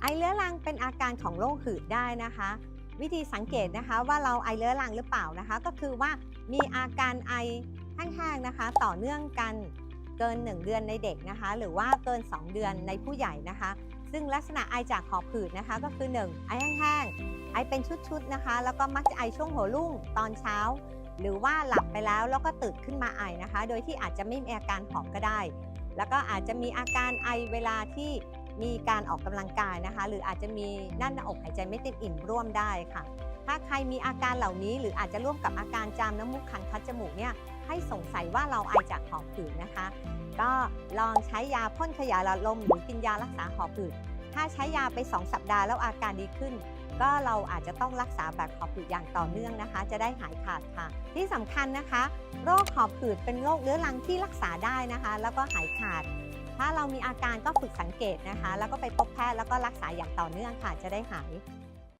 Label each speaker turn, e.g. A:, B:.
A: ไอเรื้อรังเป็นอาการของโรคหืดได้นะคะ วิธีสังเกตนะคะว่าเราไอเรื้อรังหรือเปล่านะคะ ก็คือว่ามีอาการไอแห้งๆนะคะ ต่อเนื่องกันเกิน 1 เดือนในเด็กนะคะ หรือว่าเกิน 2 เดือนในผู้ใหญ่นะคะ ซึ่งลักษณะไอจากหอบหืดนะคะ ก็คือ 1 ไอแห้งๆไอเป็นชุดๆนะคะ แล้วก็มักจะไอช่วงหัวรุ่งตอนเช้า หรือว่าหลับไปแล้วแล้วก็ตื่นขึ้นมาไอนะคะ โดยที่อาจจะไม่มีอาการหอบก็ได้ แล้วก็อาจจะมีอาการไอเวลาที่ มีการออกกำลังกายนะคะ หรืออาจจะมีนั่นหน้าอกหายใจไม่เต็มอิ่มร่วมได้ค่ะ ถ้าใครมีอาการเหล่านี้ หรืออาจจะร่วมกับอาการจามน้ำมูกคันคัดจมูกเนี่ยให้สงสัยว่าเราไอจากหอบหืดนะคะ ก็ลองใช้ยาพ่นขยายหลอดลมหรือกินยารักษาหอบหืดถ้าใช้ยาไป 2 สัปดาห์แล้วอาการดีขึ้น ก็เราอาจจะต้องรักษาแบบหอบหืดอย่างต่อเนื่องนะคะ จะได้หายขาดค่ะ ที่สำคัญนะคะ โรคหอบหืดเป็นโรคเรื้อรังที่รักษาได้นะคะ แล้วก็หายขาด ถ้าเรามีอาการก็ฝึกสังเกตนะคะ แล้วก็ไปพบแพทย์แล้วก็รักษาอย่างต่อเนื่องค่ะจะได้หาย